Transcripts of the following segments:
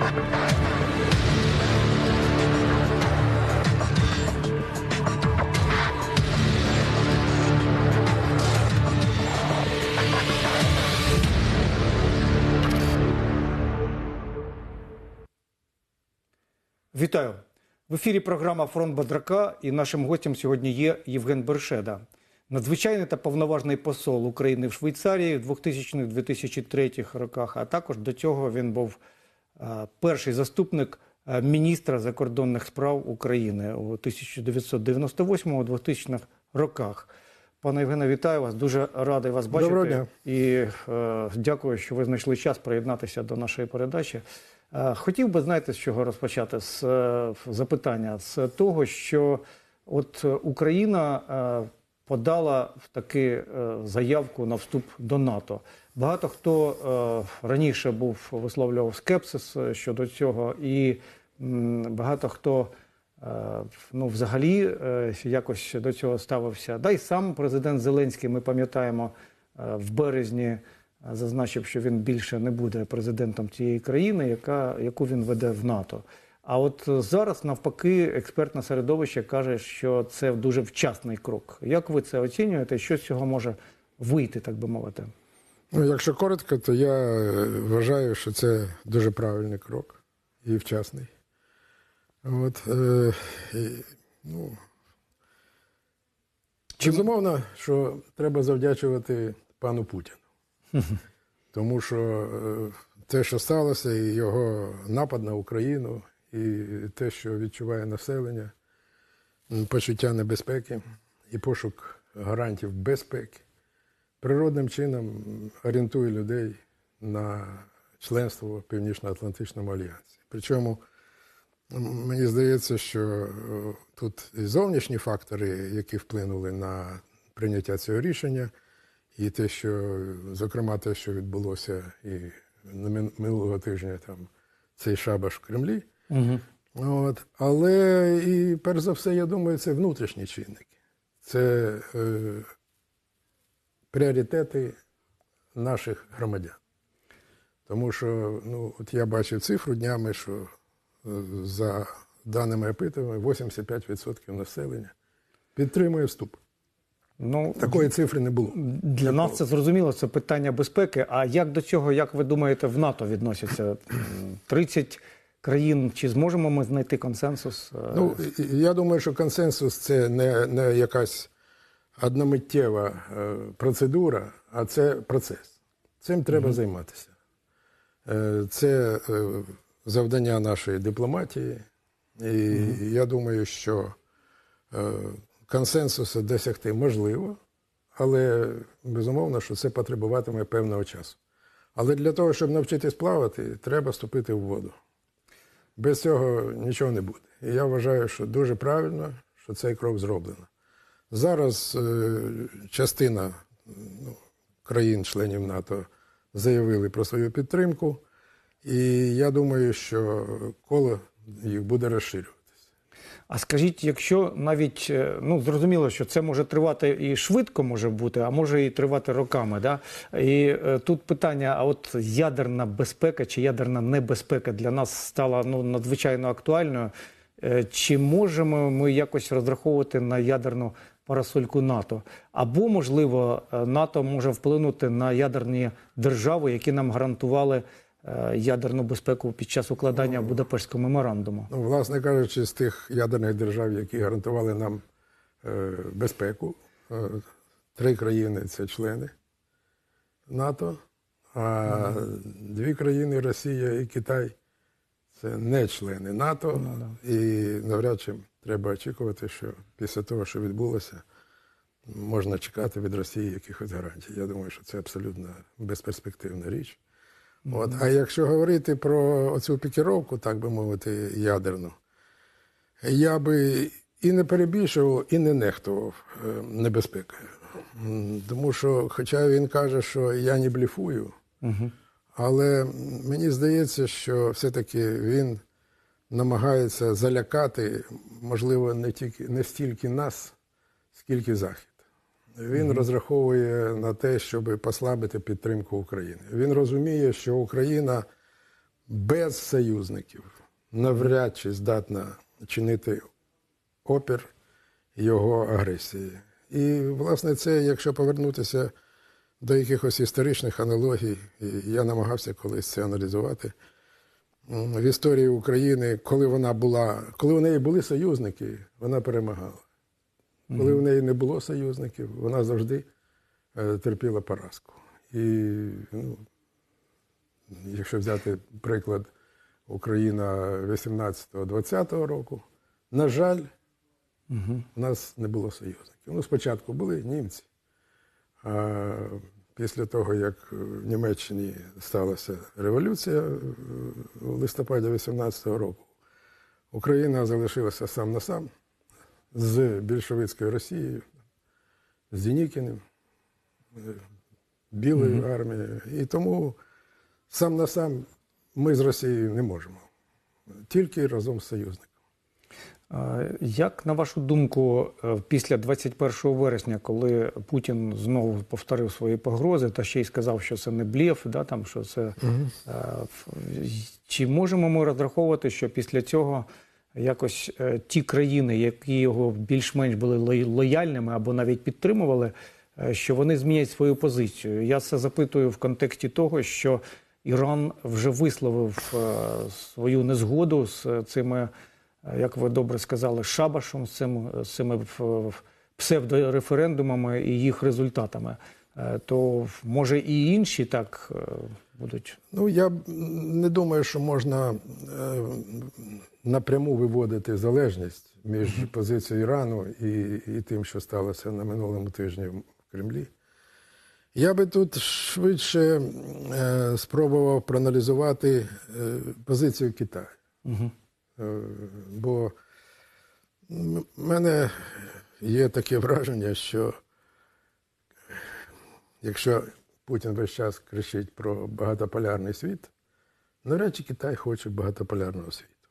Вітаю в ефірі. Програма Фронт Бадрака. І нашим гостем сьогодні є Євген Бершеда, надзвичайний та повноважний посол України в Швейцарії в 2000-2003 роках. А також до цього він був перший заступник е, міністра закордонних справ України у 1998-2000 роках. Пане Євгене, вітаю вас. Дуже радий вас бачити. Доброго дня. І е, дякую, що ви знайшли час приєднатися до нашої передачі. Е, хотів би, знаєте, з чого розпочати? З е, запитання з того, що от е, Україна е, подала в таки е, заявку на вступ до НАТО. Багато хто е, раніше був висловлював скепсис е, щодо цього, і багато хто ну, взагалі якось до цього ставився. Да й сам президент Зеленський, ми пам'ятаємо, в березні зазначив, що він більше не буде президентом цієї країни, яка, яку він веде в НАТО. А от е, зараз, навпаки, експертне середовище каже, що це дуже вчасний крок. Як ви це оцінюєте? Що з цього може вийти, так би мовити? Ну, якщо коротко, то я е, вважаю, що це дуже правильний крок і вчасний. От, е, ну, безумовно, що треба завдячувати пану Путіну. Тому що е, те, що сталося, і його напад на Україну, і те, що відчуває населення, почуття небезпеки і пошук гарантів безпеки, природним чином орієнтує людей на членство в Північно-Атлантичному альянсі. Причому мені здається, що е, тут і зовнішні фактори, які вплинули на прийняття цього рішення, і те, що, зокрема, те, що відбулося і минулого тижня там цей шабаш в Кремлі. Угу. От. Але і перш за все, я думаю, це внутрішні чинники. Це е, пріоритети наших громадян. Тому що ну, от я бачив цифру днями, що е, за даними опитування 85% населення підтримує вступ. Ну, Такої цифри не було. Для нас це зрозуміло, це питання безпеки. А як до цього, як ви думаєте, в НАТО відносяться? М, 30 країн. Чи зможемо ми знайти консенсус? Е, Ну, я думаю, що консенсус це не, не якась одномиттєва е, процедура, а це процес. Цим треба займатися. Е, Це завдання нашої дипломатії. І я думаю, що консенсусу досягти можливо, але безумовно, що це потребуватиме певного часу. Але для того, щоб навчитись плавати, треба вступити в воду. Без цього нічого не буде. І я вважаю, що дуже правильно, що цей крок зроблено. Зараз е, частина ну, країн-членів НАТО заявили про свою підтримку, і я думаю, що коло їх буде розширюватися. А скажіть, якщо навіть е, ну зрозуміло, що це може тривати і швидко може бути, а може і тривати роками. Да? І е, тут питання: а от ядерна безпека чи ядерна небезпека для нас стала ну надзвичайно актуальною. Е, Чи можемо ми якось розраховувати на ядерну парасольку НАТО? Або, можливо, НАТО може вплинути на ядерні держави, які нам гарантували ядерну безпеку під час укладання Будапештського меморандуму? Ну, власне кажучи, з тих ядерних держав, які гарантували нам е, безпеку, е, три країни це члени НАТО, а дві країни Росія і Китай це не члени НАТО. І навряд чи треба очікувати, що після того, що відбулося, можна чекати від Росії якихось гарантій. Я думаю, що це абсолютно безперспективна річ. От. А якщо говорити про оцю пікіровку, так би мовити, ядерну, я би і не перебільшував, і не нехтував е, небезпекою. Тому що, хоча він каже, що я не бліфую, але мені здається, що все-таки він намагається залякати, можливо, не тільки не стільки нас, скільки Захід. Він розраховує на те, щоб послабити підтримку України. Він розуміє, що Україна без союзників навряд чи здатна чинити опір його агресії. І, власне, це, якщо повернутися до якихось історичних аналогій, я намагався колись це аналізувати. В історії України, коли вона була, коли у неї були союзники, вона перемагала. Коли у неї не було союзників, вона завжди е, терпіла поразку. І ну, якщо взяти приклад Україна 18-20 року, на жаль, у нас не було союзників. Ну, спочатку були німці. А після того, як в Німеччині сталася революція е, в листопаді 18-го року, Україна залишилася сам на сам з більшовицькою Росією, з Дінікіним, е, Білою армією. І тому сам на сам ми з Росією не можемо. Тільки разом з союзниками. Як на вашу думку, е, після 21 вересня, коли Путін знову повторив свої погрози, та ще й сказав, що це не блєф, да, там, що це, ф- чи можемо ми розраховувати, що після цього якось е, ті країни, які його більш-менш були лояльними або навіть підтримували, е, що вони змінять свою позицію? Я це запитую в контексті того, що Іран вже висловив е, свою незгоду з цими як ви добре сказали, шабашем з цим з цими псевдореферендумами і їх результатами, то може і інші так будуть. Ну, я не думаю, що можна е, напряму виводити залежність між позицією Ірану і, і тим, що сталося на минулому тижні в Кремлі. Я би тут швидше е, спробував проаналізувати е, позицію Китаю. Угу. Е, Бо в мене є таке враження, що якщо Путін весь час кричить про багатополярний світ, навряд чи Китай хоче багатополярного світу.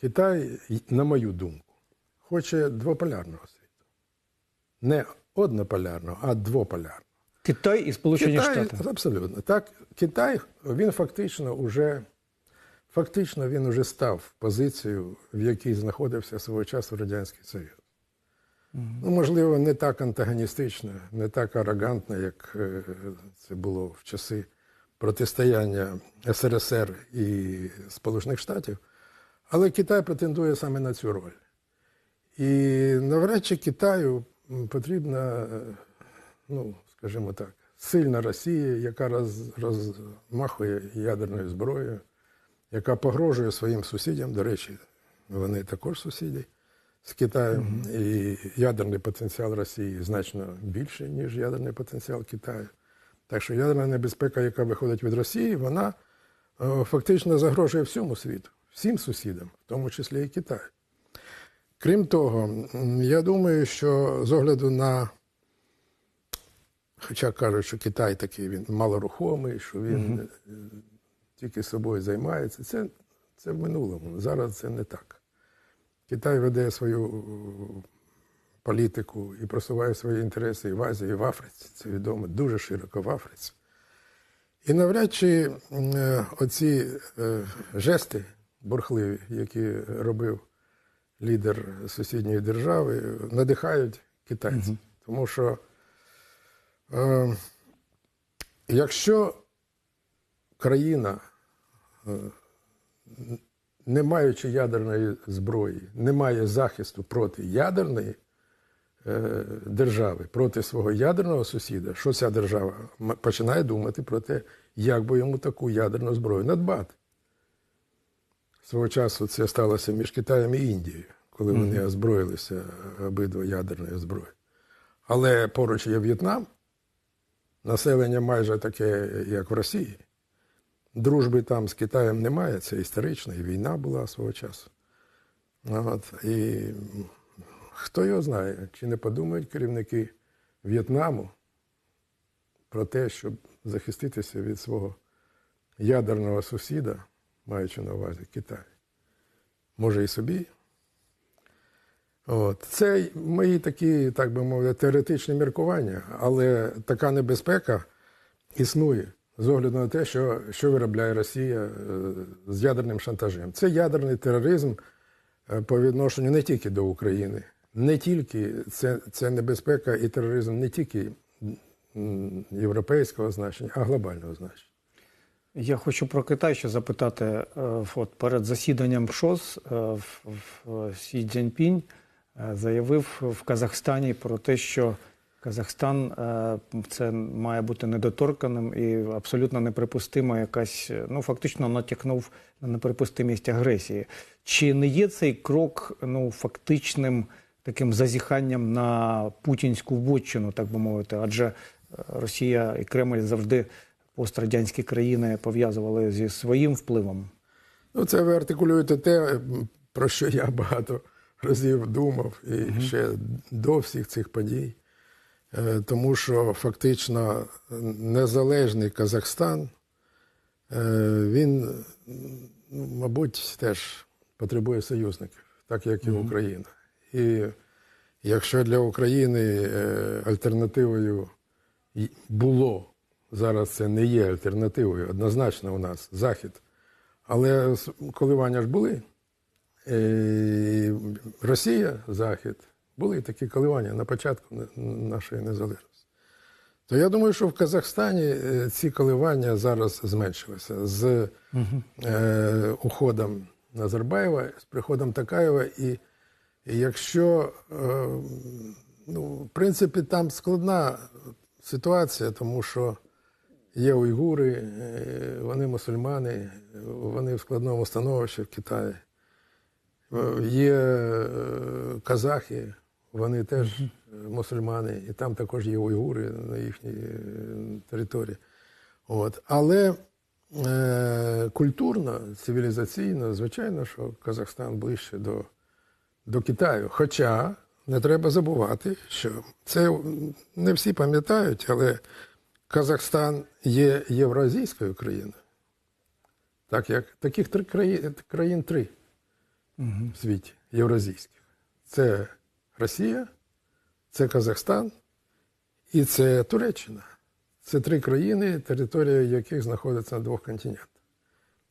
Китай, на мою думку, хоче двополярного світу. Не однополярного, а двополярного. Китай і Сполучені Китай, Штати. Абсолютно. Так, Китай, він фактично уже, фактично він уже став в позицію, в якій знаходився свого часу Радянський Союз. Ну, можливо, не так антагоністично, не так арогантно, як е, це було в часи протистояння СРСР і Сполучених Штатів, але Китай претендує саме на цю роль. І навряд чи Китаю потрібна, е, ну, скажімо так, сильна Росія, яка роз, розмахує ядерною зброєю, яка погрожує своїм сусідям. До речі, вони також сусіди з Китаєм. І ядерний потенціал Росії значно більший, ніж ядерний потенціал Китаю. Так що ядерна небезпека, яка виходить від Росії, вона е, фактично загрожує всьому світу, всім сусідам, в тому числі і Китаю. Крім того, я думаю, що з огляду на, хоча кажуть, що Китай такий він малорухомий, що він е, тільки собою займається, це, це в минулому. Зараз це не так. Китай веде свою е, політику і просуває свої інтереси і в Азії, і в Африці. Це відомо дуже широко в Африці. І навряд чи е, оці е, жести бурхливі, які робив лідер сусідньої держави, надихають китайців. Тому що е, якщо країна, не маючи ядерної зброї, не має захисту проти ядерної е, держави, проти свого ядерного сусіда, що ця держава починає думати про те, як би йому таку ядерну зброю надбати. Свого часу це сталося між Китаєм і Індією, коли вони озброїлися обидва ядерною зброєю. Але поруч є В'єтнам, населення майже таке, як в Росії. Дружби там з Китаєм немає, це історично, і війна була свого часу. От, і хто його знає, чи не подумають керівники В'єтнаму про те, щоб захиститися від свого ядерного сусіда, маючи на увазі Китай. Може і собі. От. Це мої такі, так би мовити, теоретичні міркування, але така небезпека існує з огляду на те, що, що виробляє Росія е, з ядерним шантажем. Це ядерний тероризм е, по відношенню не тільки до України, не тільки це, це небезпека і тероризм не тільки європейського значення, а глобального значення. Я хочу про Китай ще запитати. Е, От перед засіданням ШОС Сі Цзіньпінь заявив в Казахстані про те, що Казахстан е, це має бути недоторканим і абсолютно неприпустима якась, е, ну фактично натякнув на неприпустимість агресії. Чи не є цей крок ну фактичним таким зазіханням на путінську вотчину, так би мовити? Адже е, Росія і Кремль завжди пострадянські країни пов'язували зі своїм впливом. Ну, це ви артикулюєте те, про що я багато разів думав і ще до всіх цих подій. Е, Тому що фактично незалежний Казахстан, е, він, ну, мабуть, теж потребує союзників, так як і Україна. І якщо для України е, альтернативою було, зараз це не є альтернативою, однозначно у нас Захід. Але коливання ж були. І Росія, Захід, були такі коливання на початку нашої незалежності. То я думаю, що в Казахстані е, ці коливання зараз зменшилися з е, уходом Назарбаєва, з приходом Такаєва. І, і якщо, е, ну, в принципі, там складна ситуація, тому що Є уйгури, е, вони мусульмани, вони в складному становищі в Китаї. Е, Є казахи, вони теж е, мусульмани, і там також є уйгури на їхній е, території. От. Але е, культурно, цивілізаційно, звичайно, що Казахстан ближче до, до Китаю. Хоча не треба забувати, що це не всі пам'ятають, але Казахстан є євразійською країною. Так як таких три країн, країн три в світі євразійських. Це Росія, це Казахстан і це Туреччина. Це три країни, територія яких знаходиться на двох континентах.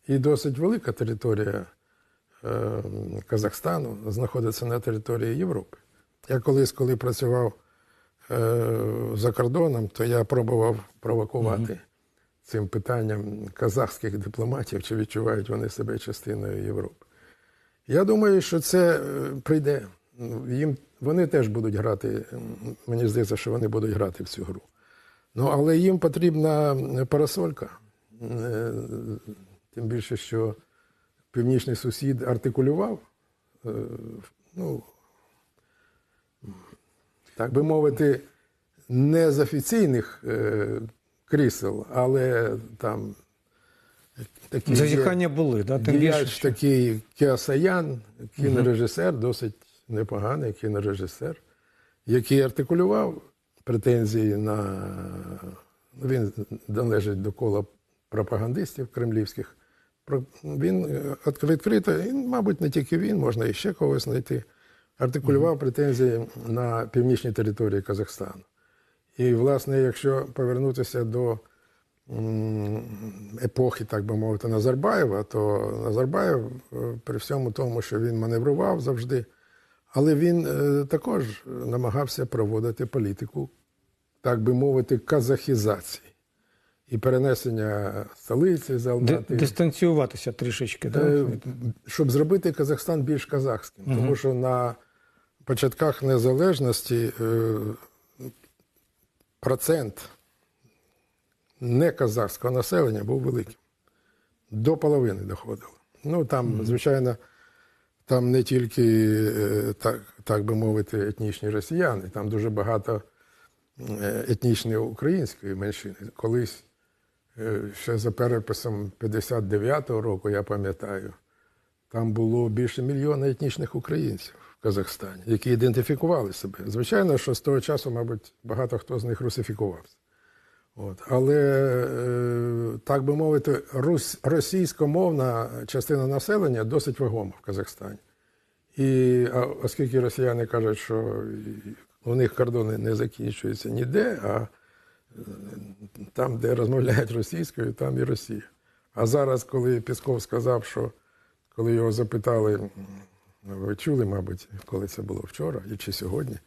І досить велика територія е, Казахстану знаходиться на території Європи. Я колись, коли працював е, за кордоном, то я пробував провокувати цим питанням казахських дипломатів, чи відчувають вони себе частиною Європи. Я думаю, що це е, прийде. Їм, вони теж будуть грати, мені здається, що вони будуть грати в цю гру. Ну, але їм потрібна парасолька. Е, Тим більше, що північний сусід артикулював, е, ну, так би мовити, не з офіційних е, крісел, але там такі Зазіхання були, да? тим більше. що- такий Кіасаян, кінорежисер, досить непоганий кінорежисер, який артикулював претензії на. ну, Він належить до кола пропагандистів кремлівських. Він е, відкрито, і, мабуть, не тільки він, можна і ще когось знайти. Артикулював претензії на північній території Казахстану. І, власне, якщо повернутися до епохи, так би мовити, Назарбаєва, то Назарбаєв, е, при всьому тому, що він маневрував завжди, але він е, також намагався проводити політику, так би мовити, казахізації і перенесення столиці з Алмати. дистанціюватися трішечки. Да? Е, щоб зробити Казахстан більш казахським. Тому що на початках незалежності е, процент неказахського населення був великим. До половини доходило. Ну там, звичайно, там не тільки, е, так, так би мовити, етнічні росіяни, там дуже багато е, етнічної української меншини. Колись Е, ще за переписом 59-го року, я пам'ятаю, там було більше мільйона етнічних українців в Казахстані, які ідентифікували себе. Звичайно, що з того часу, мабуть, багато хто з них русифікувався. От. Але, е, так би мовити, російськомовна частина населення досить вагома в Казахстані. І оскільки росіяни кажуть, що у них кордони не закінчуються ніде, а там, де розмовляють російською, там і Росія. А зараз, коли Пісков сказав, що коли його запитали, ви чули, мабуть, коли це було вчора чи сьогодні,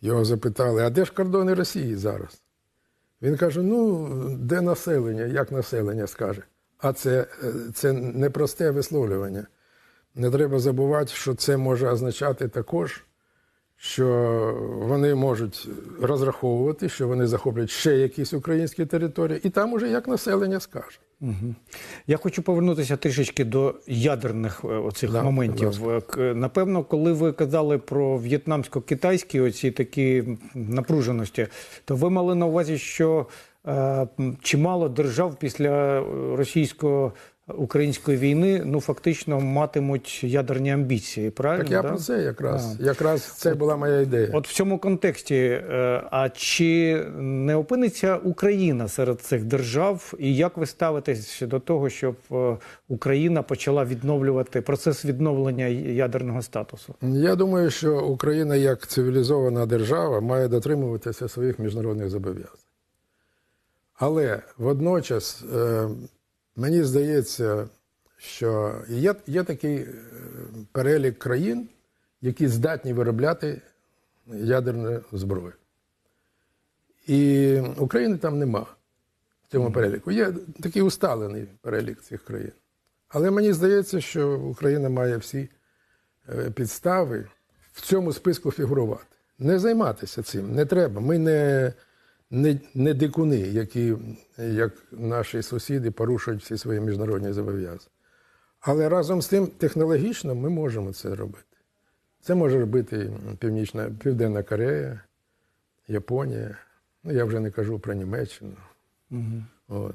його запитали, а де ж кордони Росії зараз? Він каже: ну, де населення, як населення скаже. А це, е, це непросте висловлювання. Не треба забувати, що це може означати також, що вони можуть розраховувати, що вони захоплять ще якісь українські території, і там уже як населення скаже. Я хочу повернутися трішечки до ядерних е, оцих Да, моментів. Е, Напевно, коли ви казали про в'єтнамсько-китайські оці такі напруженості, то ви мали на увазі, що е, чимало держав після е, російсько-української війни ну фактично матимуть ядерні амбіції. Правильно? Так я да? про це якраз. Якраз це була моя ідея. От в цьому контексті, е, а чи не опиниться Україна серед цих держав, і як ви ставитесь до того, щоб е, Україна почала відновлювати процес відновлення ядерного статусу? Я думаю, що Україна як цивілізована держава має дотримуватися своїх міжнародних зобов'язань. Але водночас е, мені здається, що є, є такий е, перелік країн, які здатні виробляти ядерну зброю. І України там нема в цьому переліку. Є такий усталений перелік цих країн. Але мені здається, що Україна має всі е, підстави в цьому списку фігурувати. Не займатися цим не треба. Ми не, не, не дикуни, які, як наші сусіди, порушують всі свої міжнародні зобов'язання. Але разом з тим, технологічно ми можемо це робити. Це може робити Північна, Південна Корея, Японія. Ну, я вже не кажу про Німеччину. От.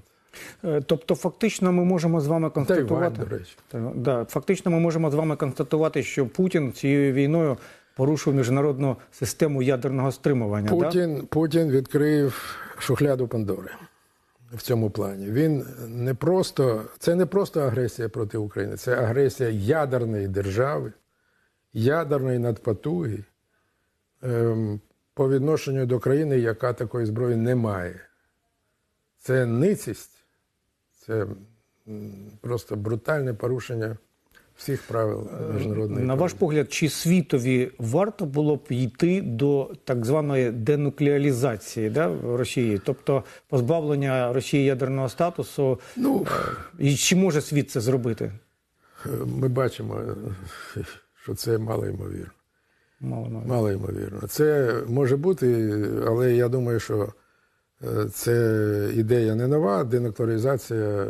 Е, Тобто, фактично, ми можемо з вами Тайвань, констатувати. до речі. Та, Да, фактично, ми можемо з вами констатувати, що Путін цією війною порушив міжнародну систему ядерного стримування. Да? Путін, Путін відкрив шухляду Пандори в цьому плані. Він не просто, це не просто агресія проти України, це агресія ядерної держави, ядерної надпотуги ем, по відношенню до країни, яка такої зброї не має. Це ницість, це просто брутальне порушення всіх правил міжнародної На ваш погляд, чи світові варто було б йти до так званої денуклеалізації да, в Росії, тобто позбавлення Росії ядерного статусу? Ну, Е, І чи може світ це зробити? Ми бачимо, е, що це мало ймовірно. Мало мало. Ймовірно. Це може бути, але я думаю, що е, це ідея не нова. Денуклеаризація, е,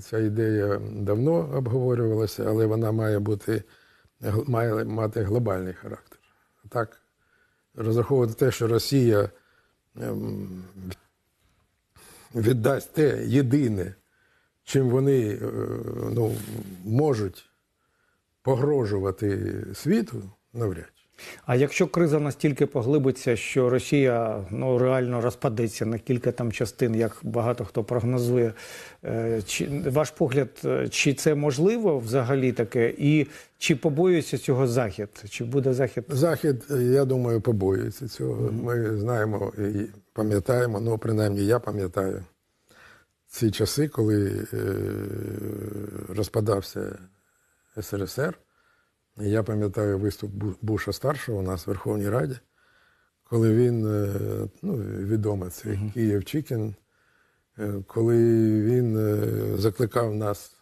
ця ідея давно обговорювалася, але вона має бути має мати глобальний характер. Так, розраховувати те, що Росія ем, віддасть те єдине, чим вони е, ну, можуть погрожувати світу, навряд. А якщо криза настільки поглибиться, що Росія ну реально розпадеться на кілька там частин, як багато хто прогнозує, е, чи ваш погляд, е, чи це можливо взагалі таке, і чи побоюється цього захід? Чи буде захід? Захід, я думаю, побоюється цього. Ми знаємо і пам'ятаємо, ну, принаймні, я пам'ятаю ці часи, коли е, розпадався СРСР. Я пам'ятаю виступ Буша старшого у нас в Верховній Раді, коли він, е, ну, відомо, це Київ Чікін, е, коли він е, закликав нас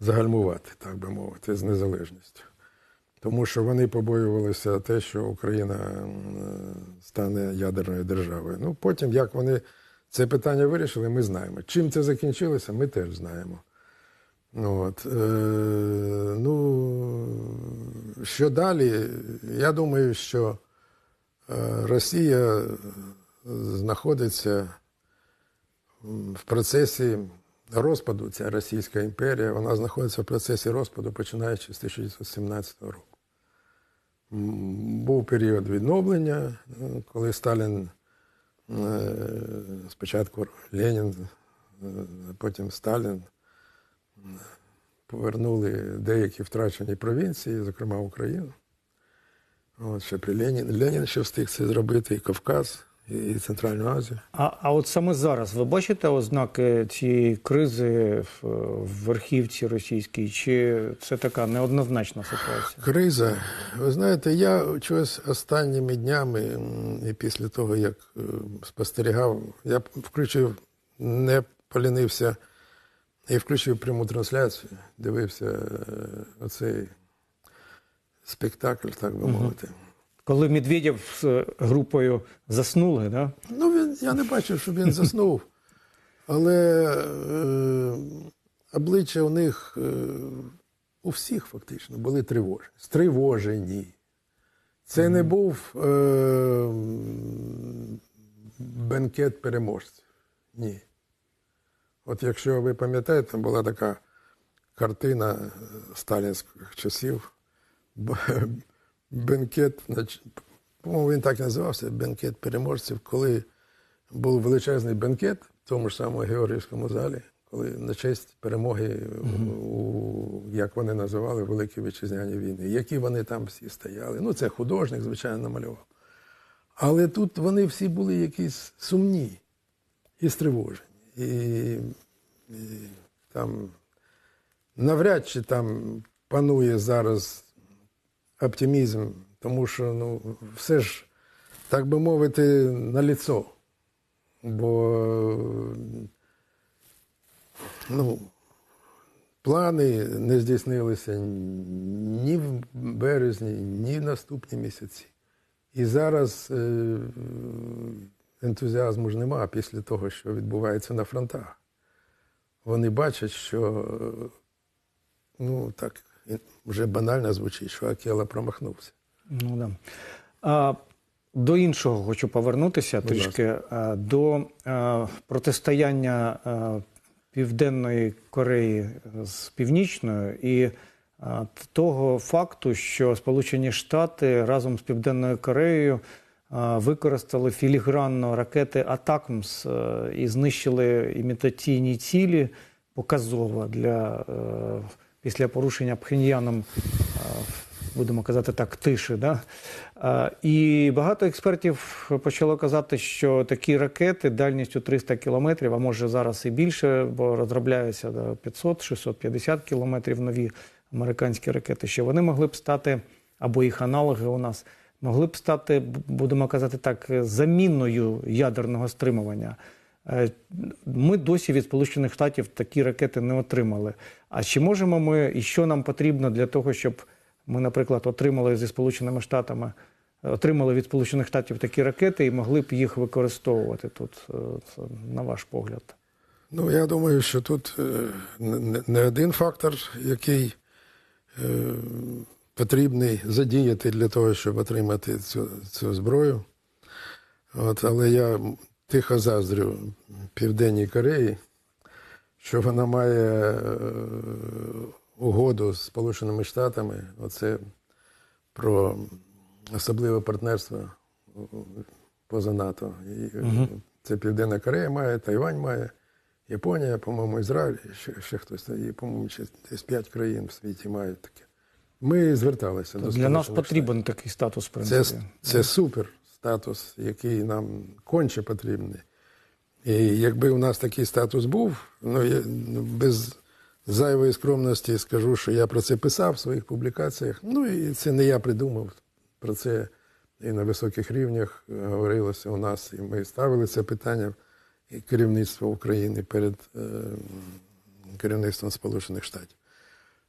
загальмувати, так би мовити, з незалежністю. Тому що вони побоювалися те, що Україна стане ядерною державою. Ну, потім, як вони це питання вирішили, ми знаємо. Чим це закінчилося, ми теж знаємо. От, е, ну, що далі? Я думаю, що е, Росія знаходиться в процесі розпаду, ця Російська імперія, вона знаходиться в процесі розпаду, починаючи з 1917 року. Був період відновлення, коли Сталін е, спочатку Ленін, потім Сталін повернули деякі втрачені провінції, зокрема Україну. От, ще при Ленін. Ленін ще встиг це зробити, і Кавказ, і Центральну Азію. А, а от саме зараз ви бачите ознаки цієї кризи в, в верхівці російській, чи це така неоднозначна ситуація? Криза. Ви знаєте, я чогось останніми днями і після того, як е, спостерігав, я включив, не полінився і включив пряму трансляцію, дивився е, оцей спектакль, так би мовити. Коли Медведєв з групою заснули, да? Ну, він, я не бачив, щоб він заснув. Але е, обличчя у них е, у всіх фактично були тривожні. Стривожені. Це не був е, бенкет переможців. Ні. От якщо ви пам'ятаєте, там була така картина е, сталінських часів. Бенкет, по-моєму, він так називався бенкет переможців, коли був величезний бенкет в тому ж самому Георгіївському залі, коли на честь перемоги, у, як вони називали, Великій Вітчизняній війни, які вони там всі стояли. Ну, це художник, звичайно, намалював. Але тут вони всі були якісь сумні і стривожені. І, там навряд чи там панує зараз оптимізм, тому що ну, все ж, так би мовити, на ліцо. Бо ну, плани не здійснилися ні в березні, ні в наступні місяці. І зараз е, ентузіазму ж нема після того, що відбувається на фронтах. Вони бачать, що ну так вже банально звучить, що Акела промахнувся. Ну, да. а, до іншого хочу повернутися трішки а, до а, протистояння а, Південної Кореї з Північною і а, того факту, що Сполучені Штати разом з Південною Кореєю використали філігранно ракети Атакмс е, і знищили імітаційні цілі показово для е, після порушення Пхеньяном е, будемо казати так, тиші. Да? І багато експертів почало казати, що такі ракети дальністю 300 кілометрів, а може зараз і більше, бо розробляються 500-650 кілометрів нові американські ракети, що вони могли б стати, або їх аналоги у нас, могли б стати, будемо казати так, заміною ядерного стримування. Е, Ми досі від Сполучених Штатів такі ракети не отримали. А чи можемо ми і що нам потрібно для того, щоб ми, наприклад, отримали зі Сполученими Штатами, отримали від Сполучених Штатів такі ракети і могли б їх використовувати тут, е, на ваш погляд? Ну, я думаю, що тут е, не- один фактор, який потрібний задіяти для того, щоб отримати цю, цю зброю. От, але я тихо заздрю Південній Кореї, що вона має е, угоду з Сполученими Штатами. Оце про особливе партнерство поза НАТО. І, е, Це Південна Корея має, Тайвань має. Японія, по-моєму, Ізраїль, ще, ще хтось, і, по-моєму, ще десь п'ять країн в світі мають таке. Ми зверталися до Для нас потрібен такий статус, в. Це, це супер статус, який нам конче потрібний. І якби у нас такий статус був, ну, я, ну, без зайвої скромності скажу, що я про це писав в своїх публікаціях. Ну і це не я придумав. Про це і на високих рівнях говорилося у нас, і ми ставили це питання і керівництво України перед е, керівництвом Сполучених Штатів.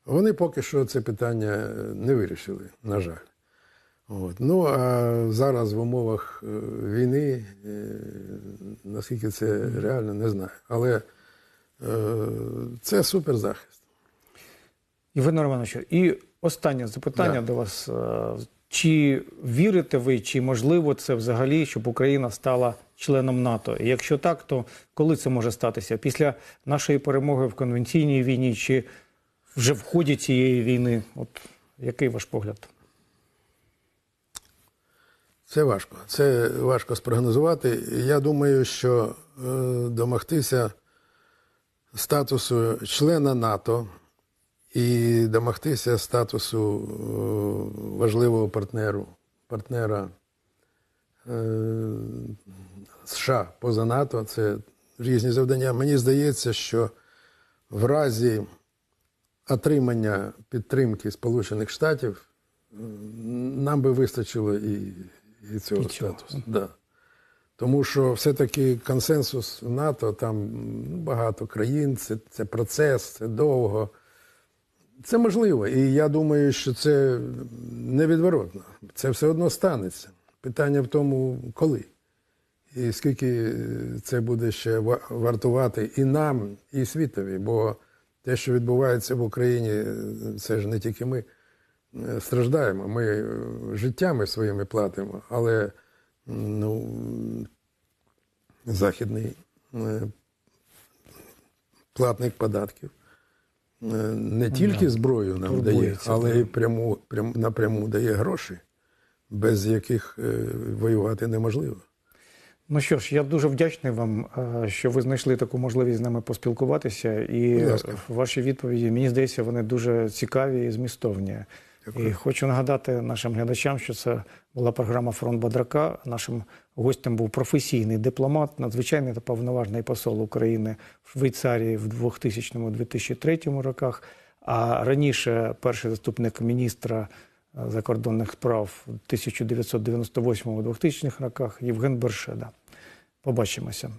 Вони поки що це питання не вирішили, на жаль. От. Ну а зараз в умовах е, війни, е, наскільки це реально, не знаю. Але е, це суперзахист. Євгене Романовичу, і останнє запитання Да. до вас. Е, Чи вірите ви, чи можливо це взагалі, щоб Україна стала членом НАТО? І якщо так, то коли це може статися? Після нашої перемоги в конвенційній війні, чи вже в ході цієї війни? От який ваш погляд? Це важко. Це важко спрогнозувати. Я думаю, що е, домогтися статусу члена НАТО і домогтися статусу е, важливого партнеру, партнера е, США поза НАТО це різні завдання. Мені здається, що в разі отримання підтримки Сполучених Штатів нам би вистачило і, і цього І статусу. Да. Тому що все-таки консенсус НАТО, там багато країн, це, це процес, це довго. Це можливо. І я думаю, що це невідворотно. Це все одно станеться. Питання в тому, коли. І скільки це буде ще вартувати і нам, і світові. Бо те, що відбувається в Україні, це ж не тільки ми е, страждаємо. Ми е, життями своїми платимо, але ну, західний е, платник податків е, не тільки зброю нам дає, але й пряму, прям, напряму дає гроші, без яких е, воювати неможливо. Ну що ж, я дуже вдячний вам, е, що ви знайшли таку можливість з нами поспілкуватися. І ваші відповіді, мені здається, вони дуже цікаві і змістовні. Дякую. І хочу нагадати нашим глядачам, що це була програма Фронт Бадрака. Нашим гостем був професійний дипломат, надзвичайний та повноважний посол України в Швейцарії в 2000-2003 роках. А раніше перший заступник міністра закордонних справ в 1998-2000 роках Євген Бершеда. Побачимося.